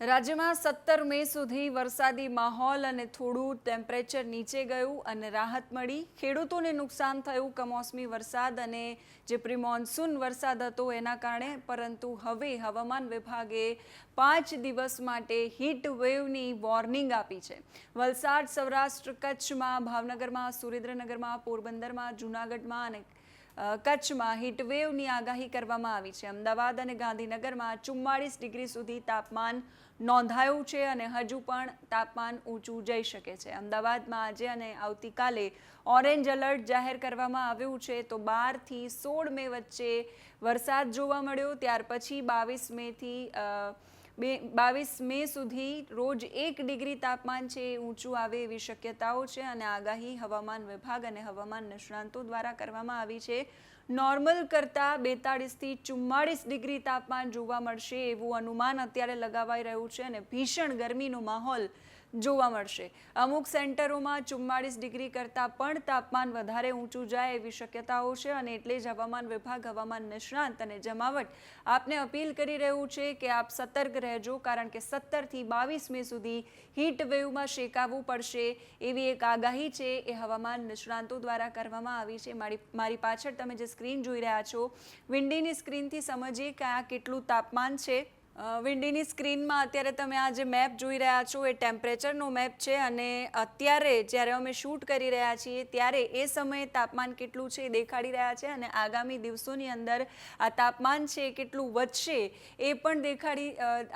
રાજ્યમાં સત્તર મે સુધી વરસાદી માહોલ અને થોડું ટેમ્પરેચર નીચે ગયું અને રાહત મળી. ખેડૂતોને નુકસાન થયું કમોસમી વરસાદ અને જે પ્રી મોન્સૂન વરસાદ હતો એના કારણે, પરંતુ હવે હવામાન વિભાગે પાંચ દિવસ માટે હીટ વેવની વોર્નિંગ આપી છે. વલસાડ, સૌરાષ્ટ્ર કચ્છમાં, ભાવનગરમાં, સુરેન્દ્રનગરમાં, પોરબંદરમાં, જૂનાગઢમાં અને કચ્છમાં હીટવેવની આગાહી કરવામાં આવી છે. અમદાવાદ અને ગાંધીનગરમાં ચુમ્માળીસ ડિગ્રી સુધી તાપમાન નોંધાયું છે અને હજુ પણ તાપમાન ઊંચું જઈ શકે છે. અમદાવાદમાં આજે અને આવતીકાલે ઓરેન્જ એલર્ટ જાહેર કરવામાં આવ્યું છે તો બારથી સોળ મે વચ્ચે વરસાદ જોવા મળ્યો. ત્યાર પછી બાવીસ મેથી બે બાવીસ મે સુધી રોજ એક ડિગ્રી તાપમાન છે, એ ઊંચું આવે એવી શક્યતાઓ છે અને આગાહી હવામાન વિભાગ અને હવામાન નિષ્ણાંતો દ્વારા કરવામાં આવી છે. નોર્મલ કરતાં બેતાળીસથી ચુમ્માળીસ ડિગ્રી તાપમાન જોવા મળશે એવું અનુમાન અત્યારે લગાવાઈ રહ્યું છે અને ભીષણ ગરમીનો માહોલ જોવા મળશે. અમુક સેન્ટરોમાં ચુમ્માળીસ ડિગ્રી કરતાં પણ તાપમાન વધારે ઊંચું જાય એવી શક્યતાઓ છે અને એટલે જ હવામાન વિભાગ, હવામાન નિષ્ણાંત અને જમાવટ આપને અપીલ કરી રહ્યું છે કે આપ સતર્ક રહેજો કારણ કે સત્તરથી બાવીસ મે સુધી હીટ વેવમાં શેકાવવું પડશે. એવી એક આગાહી છે એ હવામાન નિષ્ણાંતો દ્વારા કરવામાં આવી છે. મારી મારી પાછળ તમે જે સ્ક્રીન જોઈ રહ્યા છો વિન્ડીની સ્ક્રીનથી સમજીએ કે આ કેટલું તાપમાન છે. વિન્ડીની સ્ક્રીનમાં અત્યારે તમે આ જે મેપ જોઈ રહ્યા છો એ ટેમ્પરેચરનો મેપ છે અને અત્યારે જ્યારે અમે શૂટ કરી રહ્યા છીએ ત્યારે એ સમયે તાપમાન કેટલું છે એ દેખાડી રહ્યા છે અને આગામી દિવસોની અંદર આ તાપમાન છે એ કેટલું વધશે એ પણ દેખાડી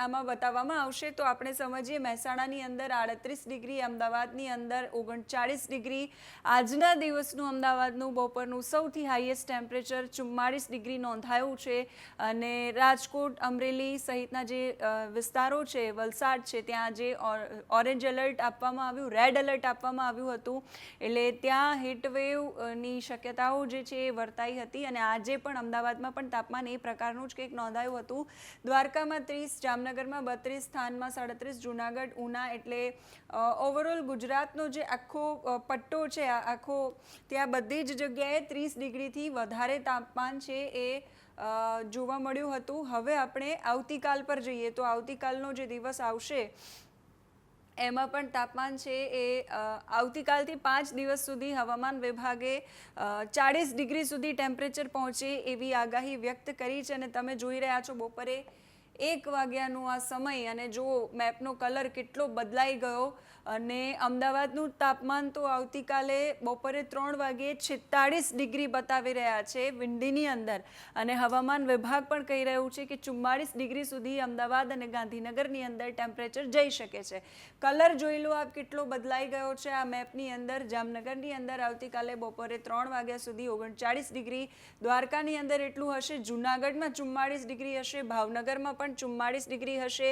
આમાં બતાવવામાં આવશે. તો આપણે સમજીએ મહેસાણાની અંદર આડત્રીસ ડિગ્રી, અમદાવાદની અંદર ઓગણચાળીસ ડિગ્રી. આજના દિવસનું અમદાવાદનું બપોરનું સૌથી હાઈએસ્ટ ટેમ્પરેચર ચુમ્માળીસ ડિગ્રી નોંધાયું છે. અને રાજકોટ, અમરેલી સહિતના જે વિસ્તારો છે, વલસાડ છે, ત્યાં જે ઓરેન્જ એલર્ટ આપવામાં આવ્યું, રેડ એલર્ટ આપવામાં આવ્યું હતું. એટલે ત્યાં હીટવેવની શક્યતાઓ જે છે એ વર્તાઈ હતી અને આજે પણ અમદાવાદમાં પણ તાપમાન એ પ્રકારનું જ કંઈક નોંધાયું હતું. દ્વારકામાં ત્રીસ, જામનગરમાં બત્રીસ સ્થાનમાં સાડત્રીસ, જુનાગઢ ઉના એટલે ઓવરઓલ ગુજરાતનો જે આખો પટ્ટો છે આખો, ત્યાં બધી જ જગ્યાએ ત્રીસ ડિગ્રીથી વધારે તાપમાન છે એ જોવા મળ્યું હતું. હવે આપણે આવતીકાલ પર જઈએ તો આવતીકાલનો જે દિવસ આવશે, એમાં પણ તાપમાન છે એ આવતીકાલથી પાંચ દિવસ સુધી હવામાન વિભાગે ચાળીસ ડિગ્રી સુધી ટેમ્પરેચર પહોંચે એવી આગાહી વ્યક્ત કરી છે અને તમે જોઈ રહ્યા છો બપોરે એક વાગ્યાનો આ સમય અને જો મેપનો કલર કેટલો બદલાઈ ગયો. અને અમદાવાદનું તાપમાન તો આવતીકાલે બપોરે ત્રણ વાગે છેતાળીસ ડિગ્રી બતાવી રહ્યા છે વિંડીની અંદર. અને હવામાન વિભાગ પણ કહી રહ્યું છે કે ચુમ્માળીસ ડિગ્રી સુધી અમદાવાદ અને ગાંધીનગરની અંદર ટેમ્પરેચર જઈ શકે છે. કલર જોઈ લો આપ કેટલો બદલાઈ ગયો છે આ મેપની અંદર. જામનગરની અંદર આવતીકાલે બપોરે ત્રણ વાગ્યા સુધી ઓગણચાળીસ ડિગ્રી, દ્વારકાની અંદર એટલું હશે, જૂનાગઢમાં ચુમ્માળીસ ડિગ્રી હશે, ભાવનગરમાં પણ ચુમ્માળીસ ડિગ્રી હશે,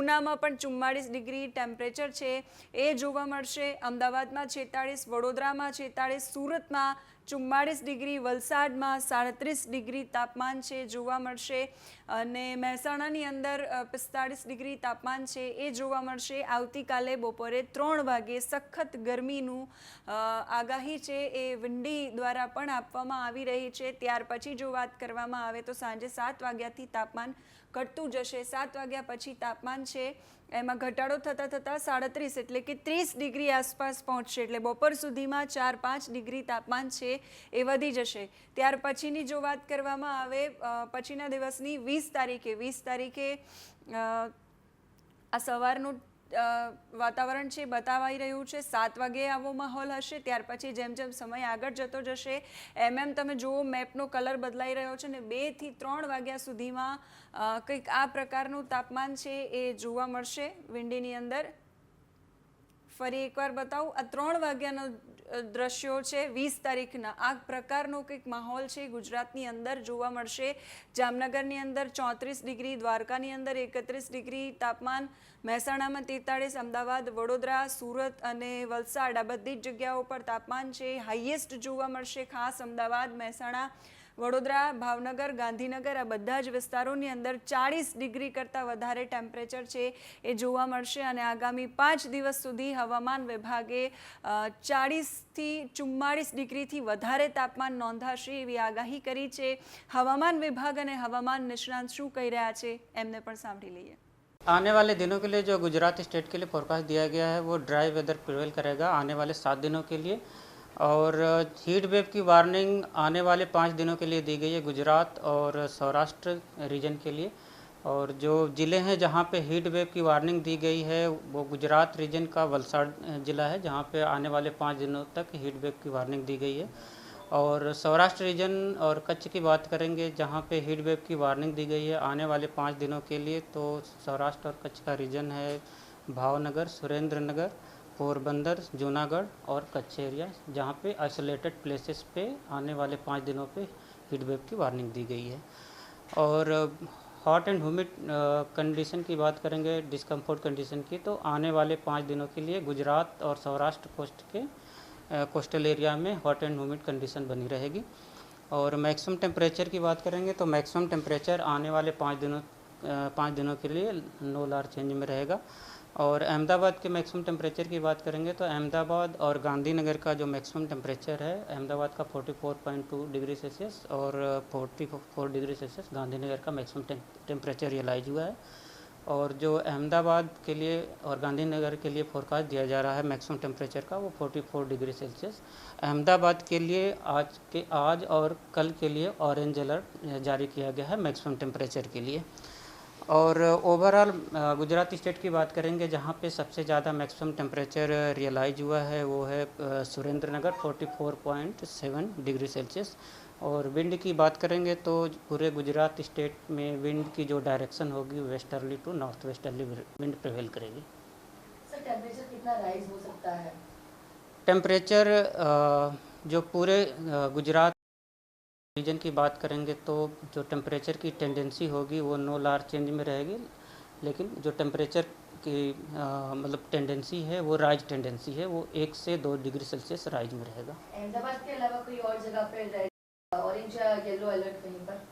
ઉનામાં પણ ચુમ્માળીસ ડિગ્રી ટેમ્પરેચર છે. એ જોવા મળશે. અમદાવાદમાં છેતાળીસ વડોદરામાં છેતાળીસ સુરતમાં ચુમ્માળીસ ડિગ્રી, વલસાડમાં સાડત્રીસ ડિગ્રી તાપમાન છે, જોવા મળશે. અને મહેસાણાની અંદર પિસ્તાળીસ ડિગ્રી તાપમાન છે, એ જોવા મળશે. આવતીકાલે બપોરે ત્રણ વાગે સખત ગરમીનું આગાહી છે, એ વિંડી દ્વારા પણ આપવામાં આવી રહી છે. ત્યાર પછી જો વાત કરવામાં આવે તો સાંજે સાત વાગ્યાથી તાપમાન ઘટતું જશે. સાત વાગ્યા પછી તાપમાન છે, એમાં ઘટાડો થતાં થતાં સાડત્રીસ એટલે કે ત્રીસ ડિગ્રી આસપાસ પહોંચશે. એટલે બપોર સુધીમાં ચાર પાંચ ડિગ્રી તાપમાન છે એ વધી જશે. ત્યાર પછીની જો વાત કરવામાં આવે પછીના દિવસની વીસ તારીખે વીસ તારીખે આ સવારનું વાતાવરણ છે બતાવાઈ રહ્યું છે. સાત વાગે આવો માહોલ હશે, ત્યાર પછી જેમ જેમ સમય આગળ જતો જશે, એમ એમ તમે જુઓ મેપનો કલર બદલાઈ રહ્યો છે ને બેથી ત્રણ વાગ્યા સુધીમાં કંઈક આ પ્રકારનું તાપમાન છે એ જોવા મળશે વિંડીની અંદર. ફરી એકવાર બતાવું, આ ત્રણ વાગ્યાનો દ્રશ્યો છે, વીસ તારીખના. આ પ્રકારનો કંઈક માહોલ છે ગુજરાતની અંદર જોવા મળશે. જામનગરની અંદર ચોત્રીસ ડિગ્રી, દ્વારકાની અંદર એકત્રીસ ડિગ્રી તાપમાન, મહેસાણામાં તેતાળીસ, અમદાવાદ, વડોદરા, સુરત અને વલસાડ આ બધી જ જગ્યાઓ પર તાપમાન છે. હાઈએસ્ટ જોવા મળશે ખાસ અમદાવાદ, મહેસાણા વડોદરા ભાવનગર ગાંધીનગર આ બધા જ વિસ્તારોની અંદર ચાળીસ ડિગ્રી કરતાં વધારે ટેમ્પરેચર છે એ જોવા મળશે અને આગામી પાંચ દિવસ સુધી હવામાન વિભાગે ચાળીસથી ચુમ્માળીસ ડિગ્રીથી વધારે તાપમાન નોંધાશે એવી આગાહી કરી છે હવામાન વિભાગ અને હવામાન નિષ્ણાંત શું કહી રહ્યા છે એમને પણ સાંભળી લઈએ आने वाले दिनों के लिए जो गुजरात स्टेट के लिए फोरकास्ट दिया गया है वो ड्राई वेदर प्रिवेल करेगा आने वाले सात दिनों के लिए और हीट वेव की वार्निंग आने वाले पाँच दिनों के लिए दी गई है गुजरात और सौराष्ट्र रीजन के लिए। और जो ज़िले हैं जहाँ पे हीट वेव की वार्निंग दी गई है, वो गुजरात रीजन का वलसाड़ ज़िला है, जहाँ पे आने वाले पाँच दिनों तक हीट वेव की वार्निंग दी गई है। और सौराष्ट्र रीजन और कच्छ की बात करेंगे, जहाँ पे हीट वेव की वार्निंग दी गई है आने वाले पाँच दिनों के लिए तो सौराष्ट्र और कच्छ का रीजन है भावनगर, सुरेंद्र नगर। पोरबंदर, जूनागढ़ और कच्छ एरिया जहाँ पे आइसोलेटेड प्लेसेस पे आने वाले पाँच दिनों पे हीट वेव की वार्निंग दी गई है। और हॉट एंड ह्यूमिड कंडीशन की बात करेंगे डिस्कम्फर्ट कंडीशन की तो आने वाले पाँच दिनों के लिए गुजरात और सौराष्ट्र कोस्ट के कोस्टल एरिया में हॉट एंड ह्यूमिड कंडीशन बनी रहेगी। और मैक्सिमम टेम्परेचर की बात करेंगे तो मैक्सिमम टेम्परेचर आने वाले पाँच दिनों पाँच दिनों के लिए नो लार चेंज में रहेगा। और अहमदाबाद के मैक्सिमम टेम्परेचर की बात करेंगे तो अहमदाबाद और गांधीनगर का जो मैक्सिमम टेम्परेचर है, अहमदाबाद का 44.2 डिग्री सेल्सियस और 44 डिग्री सेल्सियस गांधीनगर का मैक्सिमम टेम्परेचर रियलाइज़ हुआ है। और जो अहमदाबाद के लिए और गांधीनगर के लिए फोरकास्ट दिया जा रहा है मैक्सिमम टेम्परेचर का, वो 44 डिग्री सेल्सियस अहमदाबाद के लिए आज के, आज और कल के लिए ऑरेंज अलर्ट जारी किया गया है मैक्सिमम टेम्परेचर के लिए। और ओवरऑल गुजरात स्टेट की बात करेंगे जहाँ पे सबसे ज़्यादा मैक्सिमम टेम्परेचर रियलाइज़ हुआ है वो है अ, सुरेंद्र नगर 44.7 डिग्री सेल्सियस और विंड की बात करेंगे तो पूरे गुजरात स्टेट में विंड की जो डायरेक्शन होगी westerly to north westerly wind prevail करेगी। सर टेम्परेचर कितना राइज हो सकता है? टेम्परेचर जो पूरे गुजरात रीजन की बात करेंगे तो जो टेम्परेचर की टेंडेंसी होगी वो नो लार्ज चेंज में रहेगी लेकिन जो टेम्परेचर की मतलब टेंडेंसी है वो राइज टेंडेंसी है वो एक से दो डिग्री सेल्सियस राइज में रहेगा। अहमदाबाद के अलावा कोई और जगह पे ऑरेंज या येलो अलर्ट कहीं पर?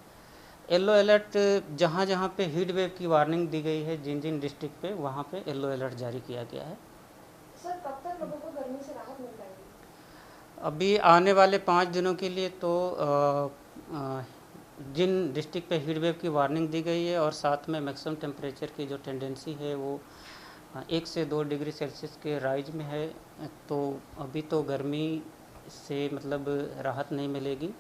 येलो अलर्ट जहाँ जहाँ पे हीट वेव की वार्निंग दी गई है जिन जिन डिस्ट्रिक्ट पे वहाँ पे येलो अलर्ट जारी किया गया है। सर कब तक लोगों को गर्मी से राहत मिल पाएगी अभी आने वाले पाँच दिनों के लिए तो जिन डिस्ट्रिक्ट पे हीट वेव की वार्निंग दी गई है और साथ में मैक्सिमम टेम्परेचर की जो टेंडेंसी है वो एक से दो डिग्री सेल्सियस के राइज में है तो अभी तो गर्मी से मतलब राहत नहीं मिलेगी।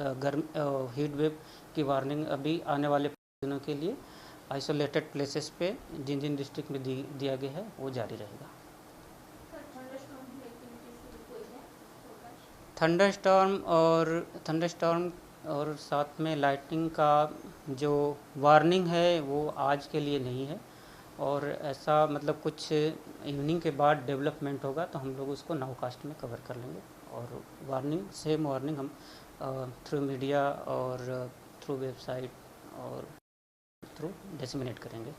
गर्म हीट वेव की वार्निंग अभी आने वाले दिनों के लिए आइसोलेटेड प्लेसेस पे जिन जिन डिस्ट्रिक्ट में दी, दिया गया है वो जारी रहेगा। थंडर स्टॉर्म और थंडर स्टॉर्म और साथ में लाइटिंग का जो वार्निंग है, वो आज के लिए नहीं है। और ऐसा मतलब कुछ इवनिंग के बाद डेवलपमेंट होगा तो हम लोग उसको नाउकास्ट में कवर कर लेंगे। और वार्निंग सेम वार्निंग हम थ्रू मीडिया और थ्रू वेबसाइट और थ्रू डिसमिनेट करेंगे।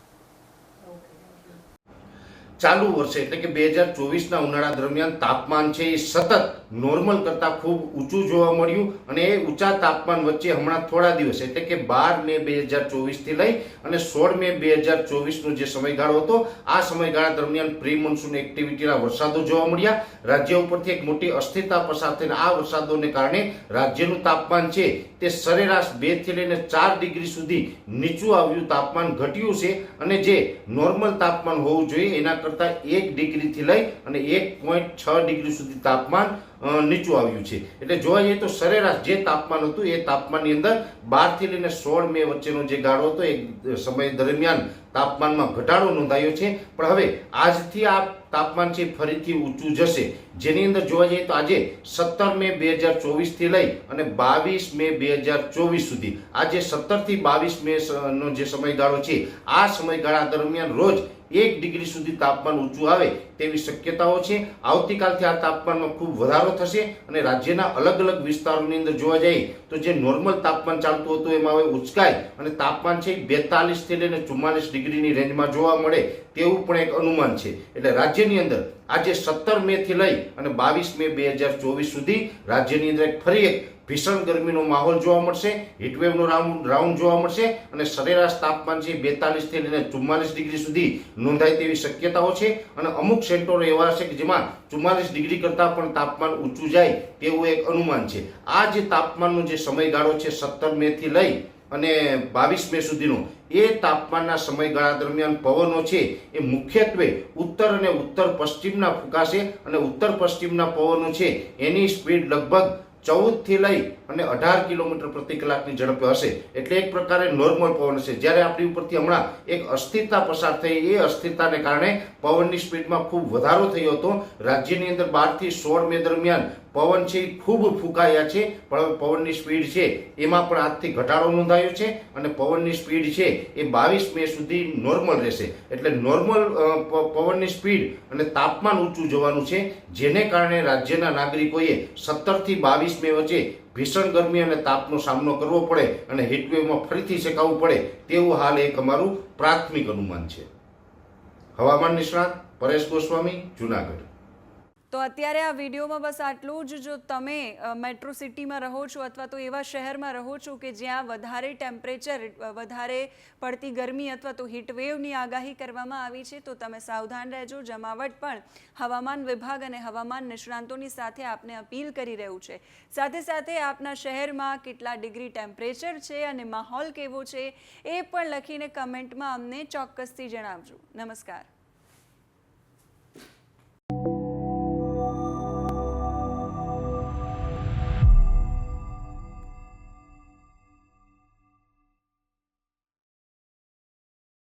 ચાલુ વર્ષે, એટલે કે બે હજાર ચોવીસના ઉનાળા દરમિયાન તાપમાન છે એ સતત નોર્મલ કરતાં ખૂબ ઊંચું જોવા મળ્યું અને એ ઊંચા તાપમાન વચ્ચે હમણાં થોડા દિવસ, એટલે કે બાર મે બે હજાર ચોવીસથી લઈ અને સોળ મે બે હજાર ચોવીસનો જે સમયગાળો હતો, આ સમયગાળા દરમિયાન પ્રી મોન્સૂન એક્ટિવિટીના વરસાદો જોવા મળ્યા. રાજ્ય ઉપરથી એક મોટી અસ્થિરતા પસાર થઈને આ વરસાદોને કારણે રાજ્યનું તાપમાન છે તે સરેરાશ બેથી લઈને ચાર ડિગ્રી સુધી નીચું આવ્યું. તાપમાન ઘટ્યું છે અને જે નોર્મલ તાપમાન હોવું જોઈએ, એના કરતાં એક ડિગ્રીથી લઈ અને એક પોઈન્ટ છ ડિગ્રી સુધી તાપમાન નીચું આવ્યું છે. એટલે જોવા જઈએ તો સરેરાશ જે તાપમાન હતું, એ તાપમાનની અંદર બારથી લઈને સોળ મે વચ્ચેનો જે ગાળો હતો, એ સમય દરમિયાન તાપમાનમાં ઘટાડો નોંધાયો છે. પણ હવે આજથી આ તાપમાન છે ફરીથી ઊંચું જશે. જેની અંદર જોવા જઈએ તો આજે સત્તર મે બે હજાર ચોવીસથી લઈ અને બાવીસ મે બે હજાર ચોવીસ સુધી. આજે સત્તરથી બાવીસ મે નો જે સમયગાળો છે, આ સમયગાળા દરમિયાન રોજ એક ડિગ્રી સુધી તાપમાન ઊંચું આવે તેવી શક્યતાઓ છે. આવતીકાલથી આ તાપમાનમાં ખૂબ વધારો થશે અને રાજ્યના અલગ અલગ વિસ્તારોની અંદર જોવા જઈએ તો જે નોર્મલ તાપમાન ચાલતું હતું એમાં હવે ઉચકાય અને તાપમાન છે બેતાલીસથી લઈને ચુમ્માલીસ ડિગ્રીની રેન્જમાં જોવા મળે તેવું પણ એક અનુમાન છે. એટલે રાજ્યની અંદર આજે સત્તર મેથી લઈ અને બાવીસ મે બે હજાર ચોવીસ સુધી રાજ્યની અંદર ફરી એક ભીષણ ગરમીનો માહોલ જોવા મળશે. હીટવેવનો રાઉન્ડ રાઉન્ડ જોવા મળશે અને સરેરાશ તાપમાન છે બેતાલીસથી લઈને ચુમ્માલીસ ડિગ્રી સુધી નોંધાય તેવી શક્યતાઓ છે. અને અમુક સેન્ટરો એવા છે કે જેમાં ચુમ્માલીસ ડિગ્રી કરતાં પણ તાપમાન ઊંચું જાય તેવું એક અનુમાન છે. આ જે તાપમાનનો જે સમયગાળો છે સત્તર મેથી લઈ અને બાવીસ મે સુધીનો, એ તાપમાનના સમયગાળા દરમિયાન પવનો છે એ મુખ્યત્વે ઉત્તર અને ઉત્તર પશ્ચિમના ફૂંકાશે અને ઉત્તર પશ્ચિમના પવનો છે એની સ્પીડ લગભગ ચૌદથી લઈ અને અઢાર કિલોમીટર પ્રતિ કલાકની ઝડપે હશે. એટલે એક પ્રકારે નોર્મલ પવન હશે. જ્યારે આપણી ઉપરથી હમણાં એક અસ્થિરતા પસાર થઈ, એ અસ્થિરતાને કારણે પવનની સ્પીડમાં ખૂબ વધારો થયો હતો. રાજ્યની અંદર બારથી સોળ મે દરમિયાન પવન છે, ખૂબ ફૂંકાયા છે, પણ હવે પવનની સ્પીડ છે, એમાં પણ આજથી ઘટાડો નોંધાયો છે અને પવનની સ્પીડ છે એ બાવીસ મે સુધી નોર્મલ રહેશે. એટલે નોર્મલ પવનની સ્પીડ અને તાપમાન ઊંચું જવાનું છે, જેને કારણે રાજ્યના નાગરિકોએ સત્તરથી બાવીસ મે વચ્ચે ભીષણ ગરમી અને તાપનો સામનો કરવો પડે અને હીટવેવમાં ફરીથી શેકાવવું પડે તેવું હાલ એક અમારું પ્રાથમિક અનુમાન છે. હવામાન નિષ્ણાત પરેશ ગોસ્વામી, જુનાગઢ. તો અત્યારે આ વિડીયોમાં બસ આટલું જ, જો તમે મેટ્રો સિટીમાં રહો છો અથવા તો એવા શહેરમાં રહો છો કે જ્યાં વધારે ટેમ્પરેચર વધારે પડતી ગરમી અથવા તો હીટવેવની આગાહી કરવામાં આવી છે, તો તમે સાવધાન રહેજો. જમાવટ પણ હવામાન વિભાગ અને હવામાન નિષ્ણાંતોની સાથે આપને અપીલ કરી રહ્યું છે. સાથે સાથે આપના શહેરમાં કેટલા ડિગ્રી ટેમ્પરેચર છે અને માહોલ કેવો છે, એ પણ લખીને કમેન્ટમાં અમને ચોક્કસથી જણાવજો. નમસ્કાર.